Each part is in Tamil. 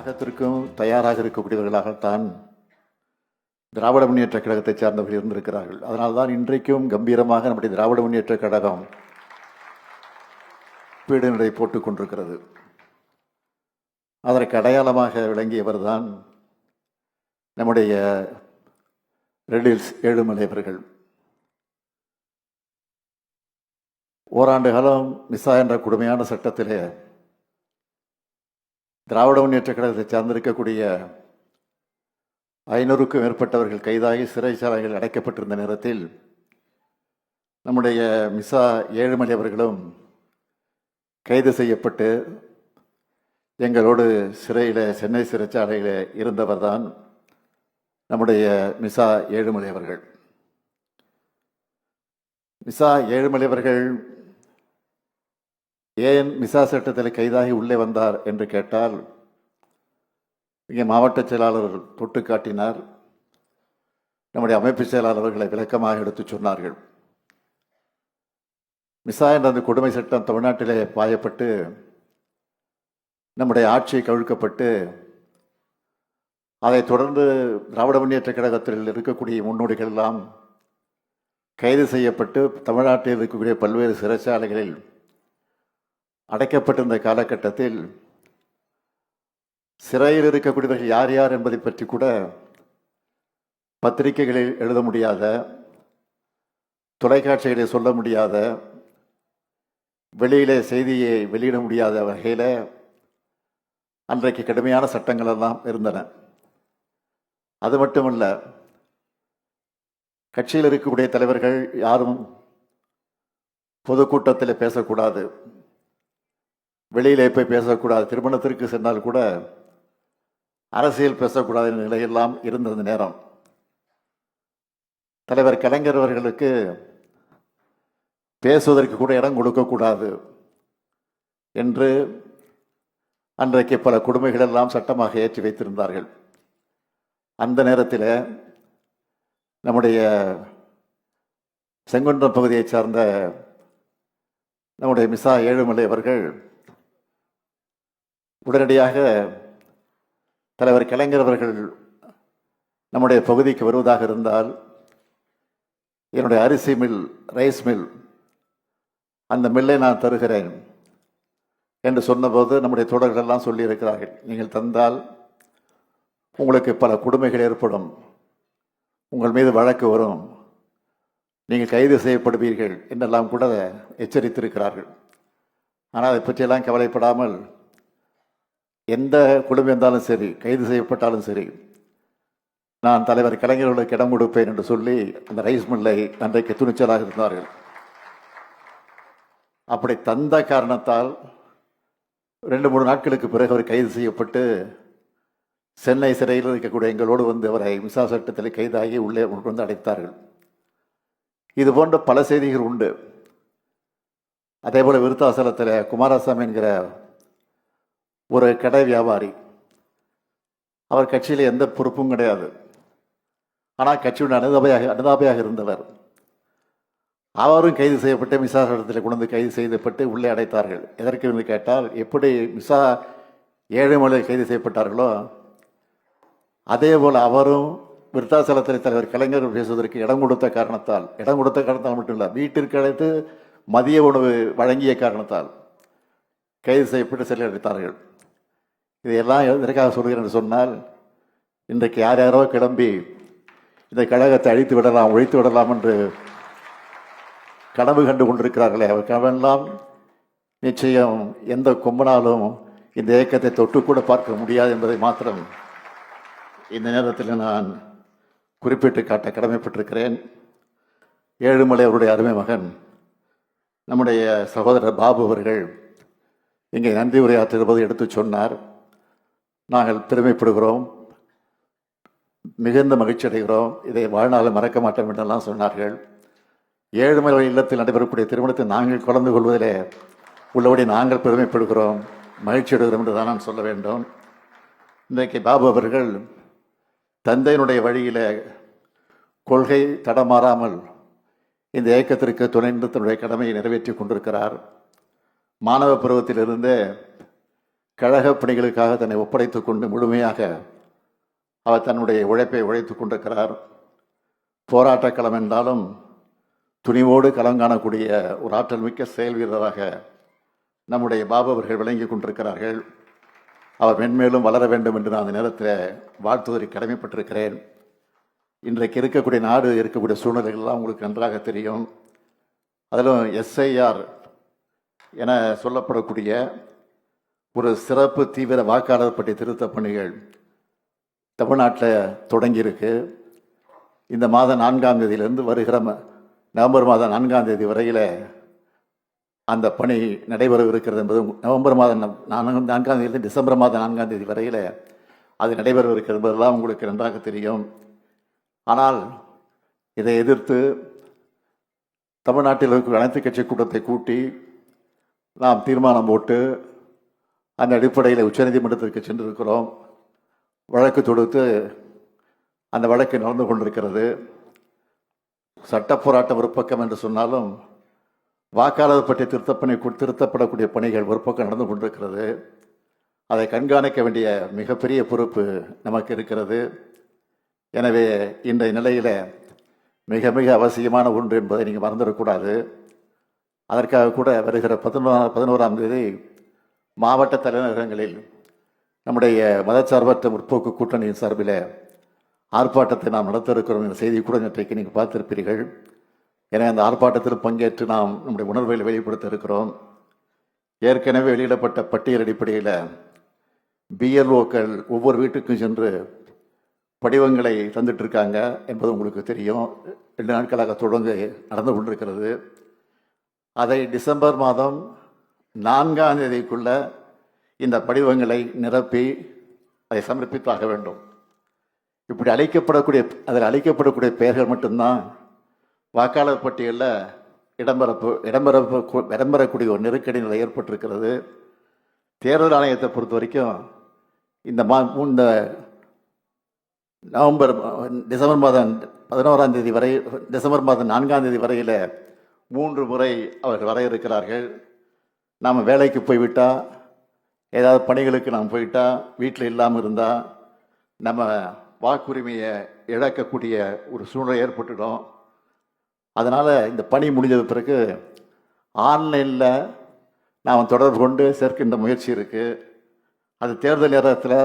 தியாகத்திற்கும் தயாராக இருக்கக்கூடியவர்களாகத்தான் திராவிட முன்னேற்ற கழகத்தை சார்ந்தவர்கள் இருந்திருக்கிறார்கள். அதனால்தான் இன்றைக்கும் கம்பீரமாக நம்முடைய திராவிட முன்னேற்ற கழகம் பீடுநடை போட்டுக் கொண்டிருக்கிறது. அதற்கு அடையாளமாக விளங்கியவர் தான் நம்முடைய ரெடில்ஸ் ஏழுமலை அவர்கள். ஓராண்டு காலம் மிஸ்ஸா என்ற கொடுமையான சட்டத்திலே திராவிட முன்னேற்ற கழகத்தை சார்ந்திருக்கக்கூடிய ஐநூறுக்கும் மேற்பட்டவர்கள் கைதாகி சிறைச்சாலைகள் அடைக்கப்பட்டிருந்த நேரத்தில் நம்முடைய மிசா ஏழுமலை அவர்களும் கைது செய்யப்பட்டு எங்களோடு சிறையில் சென்னை சிறைச்சாலையில் இருந்தவர் தான் நம்முடைய மிசா ஏழுமலை அவர்கள். மிசா ஏழுமலை அவர்கள் ஏன் மிசா சட்டத்தில் கைதாகி உள்ளே வந்தார் என்று கேட்டால் இங்கே மாவட்ட செயலாளர் தொட்டு காட்டினார். நம்முடைய அமைப்பு செயலாளர்களை விளக்கமாக எடுத்துச் சொன்னார்கள். மிசா என்ற அந்த கொடுமை சட்டம் தமிழ்நாட்டிலே பாயப்பட்டு நம்முடைய ஆட்சி கவிழ்க்கப்பட்டு அதைத் தொடர்ந்து திராவிட முன்னேற்ற கழகத்தில் இருக்கக்கூடிய முன்னோடிகள் எல்லாம் கைது செய்யப்பட்டு தமிழ்நாட்டில் இருக்கக்கூடிய பல்வேறு சிறைச்சாலைகளில் அடைக்கப்பட்டிருந்த காலகட்டத்தில் சிறையில் இருக்கக்கூடியவர்கள் யார் யார் என்பதை பற்றி கூட பத்திரிகைகளில் எழுத முடியாத தொலைக்காட்சிகளை சொல்ல முடியாத வெளியிலே செய்தியை வெளியிட முடியாத வகையில் அன்றைக்கு கடுமையான சட்டங்கள் எல்லாம் இருந்தன. அது மட்டுமல்ல கட்சியில் இருக்கக்கூடிய தலைவர்கள் யாரும் பொதுக்கூட்டத்தில் பேசக்கூடாது. வெளியிலே போய் பேசக்கூடாது திருமணத்திற்கு சென்றால் கூட அரசியல் பேசக்கூடாது நிலையெல்லாம் இருந்தது நேரம். தலைவர் கலைஞர் அவர்களுக்கு பேசுவதற்கு கூட இடம் கொடுக்கக்கூடாது என்று அன்றைக்கு பல கொடுமைகள் எல்லாம் சட்டமாக ஏற்றி வைத்திருந்தார்கள். அந்த நேரத்தில் நம்முடைய செங்குன்றம் பகுதியைச் சார்ந்த நம்முடைய மிசா ஏழுமலை அவர்கள் உடனடியாக தலைவர் கலைஞர் அவர்கள் நம்முடைய பகுதிக்கு வருவதாக இருந்தால் என்னுடைய அரிசி மில் ரைஸ் மில் அந்த மில்லை நான் தருகிறேன் என்று சொன்னபோது நம்முடைய தோழர்களெல்லாம் சொல்லியிருக்கிறார்கள். நீங்கள் தந்தால் உங்களுக்கு பல கொடுமைகள் ஏற்படும். உங்கள் மீது வழக்கு வரும். நீங்கள் கைது செய்யப்படுவீர்கள் என்றெல்லாம் கூட எச்சரித்திருக்கிறார்கள். ஆனால் அதை பற்றியெல்லாம் கவலைப்படாமல் எந்த குடும்பம் இருந்தாலும் சரி கைது செய்யப்பட்டாலும் சரி நான் தலைவர் கலைஞர்களுக்கு இடம் கொடுப்பேன் என்று சொல்லி அந்த ரைஸ் மில்லை அன்றைக்கு துணிச்சலாக இருந்தார்கள். அப்படி தந்த காரணத்தால் ரெண்டு மூணு நாட்களுக்கு பிறகு அவர் கைது செய்யப்பட்டு சென்னை சிறையில் இருக்கக்கூடிய எங்களோடு வந்து அவரை மிசா சட்டத்தில் கைதாகி உள்ளே கொண்டு வந்து அடைத்தார்கள். இது போன்ற பல செய்திகள் உண்டு. அதே போல் விருத்தாசலத்தில் குமாரசாமி என்கிற ஒரு கடை வியாபாரி. அவர் கட்சியில் எந்த பொறுப்பும் கிடையாது. ஆனால் கட்சியுடைய அனுதாபையாக அனுதாபையாக இருந்தவர். அவரும் கைது செய்யப்பட்டு மிசா சட்டத்தில் கொண்டு வந்து கைது செய்யப்பட்டு உள்ளே அடைத்தார்கள். எதற்கு என்று கேட்டால் எப்படி மிசா ஏழுமலை கைது செய்யப்பட்டார்களோ அதே போல் அவரும் விருத்தாசலத்தில் தலைவர் கலைஞர் பேசுவதற்கு இடம் கொடுத்த காரணத்தால் இடம் கொடுத்த காரணத்தால் மட்டும் இல்லை வீட்டிற்கு அழைத்து மதிய உணவு வழங்கிய காரணத்தால் கைது செய்யப்பட்டு செல்ல அடைத்தார்கள். இதையெல்லாம் எதற்காக சொல்கிறேன் என்று சொன்னால் இன்றைக்கு யார் யாரோ கிளம்பி இந்த கழகத்தை அழித்து விடலாம் ஒழித்து விடலாம் என்று கனவு கண்டு கொண்டிருக்கிறார்களே அவர் கனவெல்லாம் நிச்சயம் எந்த கொம்பனாலும் இந்த இயக்கத்தை தொட்டு கூட பார்க்க முடியாது என்பதை மாத்திரம் இந்த நேரத்தில் நான் குறிப்பிட்டு காட்ட கடமைப்பட்டிருக்கிறேன். ஏழுமலை அவருடைய அருமை மகன் நம்முடைய சகோதரர் பாபு அவர்கள் இங்கே நன்றி உரையாற்றும்போது எடுத்து சொன்னார். நாங்கள் பெருமைப்படுகிறோம் மிகுந்த மகிழ்ச்சி அடைகிறோம். இதை வாழ்நாளில் மறக்க மாட்டோம் என்றெல்லாம் சொன்னார்கள். ஏழுமலை இல்லத்தில் நடைபெறக்கூடிய திருமணத்தை நாங்கள் கலந்து கொள்வதிலே உள்ளபடி நாங்கள் பெருமைப்படுகிறோம். மகிழ்ச்சி அடைகிறோம் என்று தான் நான் சொல்ல வேண்டும். இன்றைக்கு பாபு அவர்கள் தந்தையினுடைய வழியில் கொள்கை தடமாறாமல் இந்த இயக்கத்திற்கு துணை தன்னுடைய கடமையை நிறைவேற்றி கொண்டிருக்கிறார். மாணவ பருவத்திலிருந்தே கழக பணிகளுக்காக தன்னை ஒப்படைத்துக் கொண்டு முழுமையாக அவர் தன்னுடைய உழைப்பை உழைத்துக் கொண்டிருக்கிறார். போராட்டக் களம் என்றாலும் துணிவோடு களம் காணக்கூடிய ஒரு ஆற்றல் மிக்க செயல் வீரராக நம்முடைய பாபு அவர்கள் விளங்கிக் கொண்டிருக்கிறார்கள். அவர் மென்மேலும் வளர வேண்டும் என்று நான் அந்த நேரத்தில் வாழ்த்துவதற்கு கடமைப்பட்டிருக்கிறேன். இன்றைக்கு இருக்கக்கூடிய நாடு இருக்கக்கூடிய சூழ்நிலைகள்லாம் உங்களுக்கு நன்றாக தெரியும். அதிலும் எஸ்ஐஆர் என சொல்லப்படக்கூடிய ஒரு சிறப்பு தீவிர வாக்காளர் பட்டி திருத்த பணிகள் தமிழ்நாட்டில் தொடங்கியிருக்கு. இந்த மாதம் நான்காம் தேதியிலிருந்து வருகிற நவம்பர் மாதம் நான்காம் தேதி வரையில் அந்த பணி நடைபெறவிருக்கிறது என்பது நவம்பர் மாதம் நான்காம் நான்காம் தேதியிலிருந்து டிசம்பர் மாதம் நான்காம் தேதி வரையில் அது நடைபெறவிருக்கிறது என்பதெல்லாம் உங்களுக்கு நன்றாக தெரியும். ஆனால் இதை எதிர்த்து தமிழ்நாட்டில் இருக்கிற அனைத்து கட்சி கூட்டத்தை கூட்டி நாம் தீர்மானம் போட்டு அந்த அடிப்படையில் உச்சநீதிமன்றத்திற்கு சென்றிருக்கிறோம். வழக்கு தொடுத்து அந்த வழக்கு நடந்து கொண்டிருக்கிறது. சட்ட போராட்டம் ஒரு பக்கம் என்று சொன்னாலும் வாக்காளர் பற்றிய திருத்தப்பணி திருத்தப்படக்கூடிய பணிகள் ஒரு பக்கம் நடந்து கொண்டிருக்கிறது. அதை கண்காணிக்க வேண்டிய மிகப்பெரிய பொறுப்பு நமக்கு இருக்கிறது. எனவே இன்றைய நிலையில் மிக மிக அவசியமான ஒன்று என்பதை நீங்கள் மறந்துடக்கூடாது. அதற்காக கூட வருகிற பதினோரா பதினோராம் தேதி மாவட்ட தலைநகரங்களில் நம்முடைய மதச்சார்பற்ற முற்போக்கு கூட்டணியின் சார்பில் ஆர்ப்பாட்டத்தை நாம் நடத்த இருக்கிறோம் என்ற செய்தி கூட இன்றைக்கு நீங்கள் பார்த்திருப்பீர்கள். எனவே அந்த ஆர்ப்பாட்டத்தில் பங்கேற்று நாம் நம்முடைய உணர்வுகளை வெளிப்படுத்த இருக்கிறோம். ஏற்கனவே வெளியிடப்பட்ட பட்டியல் அடிப்படையில் பிஎல்ஓக்கள் ஒவ்வொரு வீட்டுக்கும் சென்று படிவங்களை தந்துட்டுருக்காங்க என்பது உங்களுக்கு தெரியும். ரெண்டு நாட்களாக தொடர்ந்து நடந்து கொண்டிருக்கிறது. அதை டிசம்பர் மாதம் நான்காம் தேதிக்குள்ள இந்த படிவங்களை நிரப்பி அதை சமர்ப்பித்தாக வேண்டும். இப்படி அழைக்கப்படக்கூடிய அதில் அழைக்கப்படக்கூடிய பெயர்கள் மட்டும்தான் வாக்காளர் பட்டியலில் இடம்பெறப்பு இடம்பெறப்பு இடம்பெறக்கூடிய ஒரு நெருக்கடி நிலை ஏற்பட்டிருக்கிறது. தேர்தல் ஆணையத்தை பொறுத்த வரைக்கும் இந்த மா இந்த நவம்பர் டிசம்பர் மாதம் பதினோராம் தேதி வரை டிசம்பர் மாதம் நான்காம் தேதி வரையில் மூன்று முறை அவர்கள் வர இருக்கிறார்கள். நாம் வேலைக்கு போய்விட்டால் ஏதாவது பணிகளுக்கு நாம் போயிட்டா வீட்டில் இல்லாமல் இருந்தால் நம்ம வாக்குரிமையை இழக்கக்கூடிய ஒரு சூழ்நிலை ஏற்பட்டுடும். அதனால் இந்த பணி முடிஞ்சது பிறகு ஆன்லைனில் நாம் தொடர்பு கொண்டு சேர்க்கின்ற முயற்சி இருக்குது அது தேர்தல் நேரத்தில்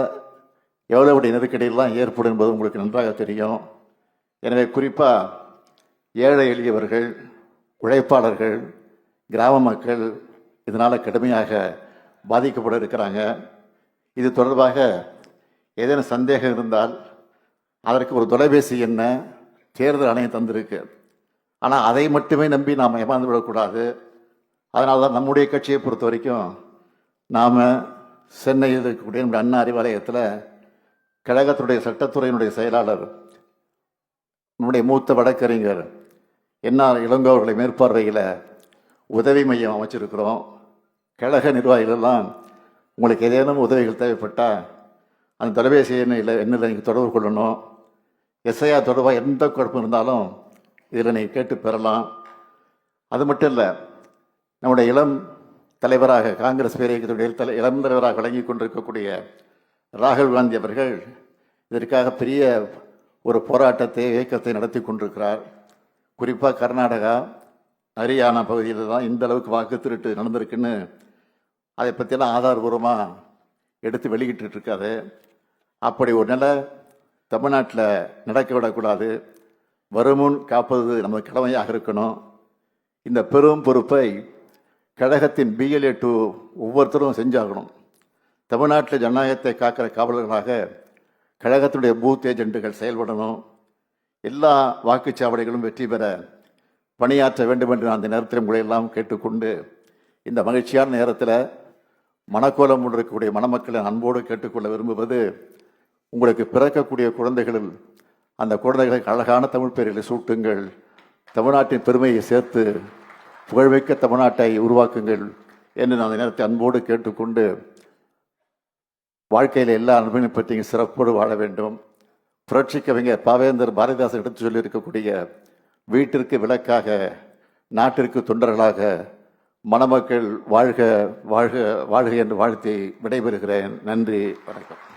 எவ்வளவு நெருக்கடியெல்லாம் ஏற்படும் என்பது உங்களுக்கு நன்றாக தெரியும். எனவே குறிப்பாக ஏழை எளியவர்கள் உழைப்பாளர்கள் கிராம மக்கள் இதனால் கடுமையாக பாதிக்கப்பட இருக்கிறாங்க. இது தொடர்பாக ஏதேனும் சந்தேகம் இருந்தால் அதற்கு ஒரு தொலைபேசி என்ன தேர்தல் ஆணையம் தந்திருக்கு. ஆனால் அதை மட்டுமே நம்பி நாம் ஏமாந்து விடக்கூடாது. அதனால தான் நம்முடைய கட்சியை பொறுத்த வரைக்கும் நாம் சென்னையில் இருக்கக்கூடிய நம்முடைய அண்ணா அறிவாலயத்தில் கழகத்துடைய சட்டத்துறையினுடைய செயலாளர் நம்முடைய மூத்த வழக்கறிஞர் என்ஆர் இளங்கோ அவர்களை மேற்பார்வையில் உதவி மையம் அமைச்சிருக்கிறோம். கழக நிர்வாகிகளெல்லாம் உங்களுக்கு ஏதேனும் உதவிகள் தேவைப்பட்டால் அந்த தொலைபேசி எண்ணில் எண்ணில் நீங்கள் தொடர்பு கொள்ளணும். எஸ்ஐஆர் தொடர்பாக எந்த குழப்பம் இருந்தாலும் இதில் நீங்கள் கேட்டு பெறலாம். அது மட்டும் இல்லை நம்முடைய இளம் தலைவராக காங்கிரஸ் பேரியக்கத்துடைய தலை இளம் தலைவராக வழங்கி கொண்டிருக்கக்கூடிய ராகுல் காந்தி அவர்கள் இதற்காக பெரிய ஒரு போராட்டத்தை இயக்கத்தை நடத்தி கொண்டிருக்கிறார். குறிப்பாக கர்நாடகா ஹரியானா பகுதியில் தான் இந்த அளவுக்கு வாக்கு திருட்டு நடந்திருக்குன்னு அதை பற்றியெல்லாம் ஆதாரபூர்வமாக எடுத்து வெளியிட்டு இருக்காது அப்படி ஒரு நிலை தமிழ்நாட்டில் நடக்க விடக்கூடாது. வருமுன் காப்பது நமது கடமையாக இருக்கணும். இந்த பெரும் பொறுப்பை கழகத்தின் பிஎல்ஏ டூ ஒவ்வொருத்தரும் செஞ்சாகணும். தமிழ்நாட்டில் ஜனநாயகத்தை காக்கிற காவலர்களாக கழகத்தினுடைய பூத் ஏஜென்ட்டுகள் செயல்படணும். எல்லா வாக்குச்சாவடிகளும் வெற்றி பெற பணியாற்ற வேண்டும் என்று நான் அந்த நேரத்தில் உங்களை எல்லாம் கேட்டுக்கொண்டு இந்த மகிழ்ச்சியான நேரத்தில் மனக்கோலம் இருக்கக்கூடிய மணமக்களை அன்போடு கேட்டுக்கொள்ள விரும்புவது உங்களுக்கு பிறக்கக்கூடிய குழந்தைகளில் அந்த குழந்தைகளுக்கு அழகான தமிழ் பெயர்களை சூட்டுங்கள். தமிழ்நாட்டின் பெருமையை சேர்த்து புகழ்மிக்க தமிழ்நாட்டை உருவாக்குங்கள் என்று நான் அந்த நேரத்தை அன்போடு கேட்டுக்கொண்டு வாழ்க்கையில் எல்லா அன்பையும் பற்றி சிறப்போடு வாழ வேண்டும். புரட்சி கவிஞர் பாவேந்தர் பாரதிதாசன் எடுத்து சொல்லியிருக்கக்கூடிய வீட்டிற்கு விளக்காக நாட்டிற்கு தொண்டர்களாக மணமக்கள் வாழ்க வாழ்க வாழ்க என்று வாழ்த்தி விடைபெறுகிறேன். நன்றி வணக்கம்.